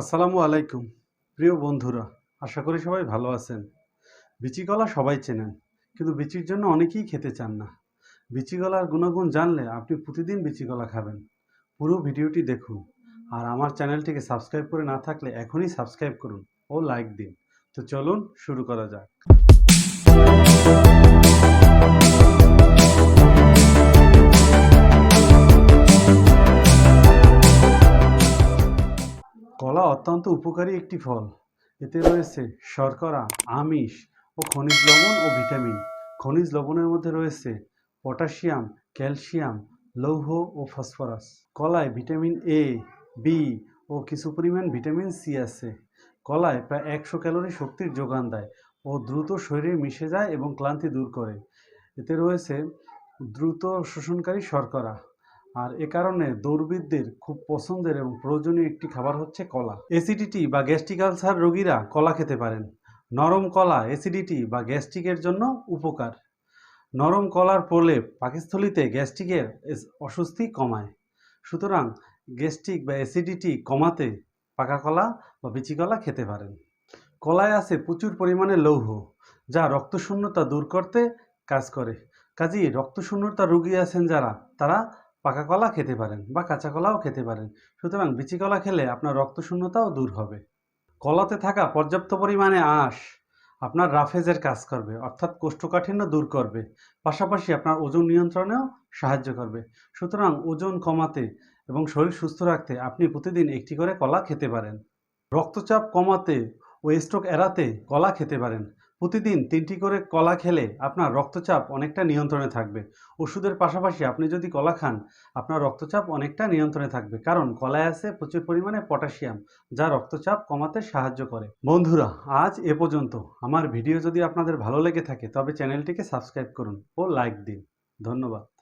আসসালামু আলাইকুম। প্রিয় বন্ধুরা, আশা করি সবাই ভালো আছেন। বিচি কলা সবাই চেনেন, কিন্তু বিচির জন্য অনেকেই খেতে চান না। বিচি কলার গুণাগুণ জানলে আপনি প্রতিদিন বিচি কলা খাবেন। পুরো ভিডিওটি দেখুন আর আমার চ্যানেলটিকে সাবস্ক্রাইব করে না থাকলে এখনই সাবস্ক্রাইব করুন ও লাইক দিন। তো চলুন শুরু করা যাক। অত্যন্ত উপকারী একটি ফল। এতে রয়েছে শর্করা, আমিষ ও খনিজ লবণ ও ভিটামিন। খনিজ লবণের মধ্যে রয়েছে পটাশিয়াম, ক্যালসিয়াম, লৌহ ও ফসফরাস। কলায় ভিটামিন এ বি ও কিছু পরিমাণ ভিটামিন সি আছে। কলায় প্রায় একশো ক্যালোরি শক্তির যোগান দেয় ও দ্রুত শরীরে মিশে যায় এবং ক্লান্তি দূর করে। এতে রয়েছে দ্রুত শোষণকারী শর্করা। আর এ কারণে দৌড়বিদদের খুব পছন্দের এবং প্রয়োজনীয় একটি খাবার হচ্ছে কলা। অ্যাসিডিটি বা গ্যাস্ট্রিক আলসার রোগীরা কলা খেতে পারেন। নরম কলা অ্যাসিডিটি বা গ্যাস্ট্রিকের জন্য উপকার। নরম কলার প্রলেপ পাকস্থলিতে গ্যাস্ট্রিকের অস্বস্তি কমায়। সুতরাং গ্যাস্ট্রিক বা অ্যাসিডিটি কমাতে পাকা কলা বা বিচি কলা খেতে পারেন। কলায় আছে প্রচুর পরিমাণে লৌহ, যা রক্তশূন্যতা দূর করতে কাজ করে। কাজেই রক্তশূন্যতা রোগী আছেন যারা, তারা পাকা কলা খেতে পারেন বা কাঁচা কলাও খেতে পারেন। সুতরাং বিচি কলা খেলে আপনার রক্তশূন্যতাও দূর হবে। কলাতে থাকা পর্যাপ্ত পরিমাণে আঁশ আপনার রাফেজের কাজ করবে, অর্থাৎ কোষ্ঠকাঠিন্য দূর করবে। পাশাপাশি আপনার ওজন নিয়ন্ত্রণেও সাহায্য করবে। সুতরাং ওজন কমাতে এবং শরীর সুস্থ রাখতে আপনি প্রতিদিন একটি করে কলা খেতে পারেন। রক্তচাপ কমাতে ও স্ট্রোক এড়াতে কলা খেতে পারেন। প্রতিদিন তিনটি করে কলা খেলে আপনার রক্তচাপ অনেকটা নিয়ন্ত্রণে থাকবে। ওষুধের পাশাপাশি আপনি যদি কলা খান, আপনার রক্তচাপ অনেকটা নিয়ন্ত্রণে থাকবে। কারণ কলায় আছে প্রচুর পরিমাণে পটাশিয়াম, যা রক্তচাপ কমাতে সাহায্য করে। বন্ধুরা, আজ এ পর্যন্ত। আমার ভিডিও যদি আপনাদের ভালো লেগে থাকে, তবে চ্যানেলটিকে সাবস্ক্রাইব করুন ও লাইক দিন। ধন্যবাদ।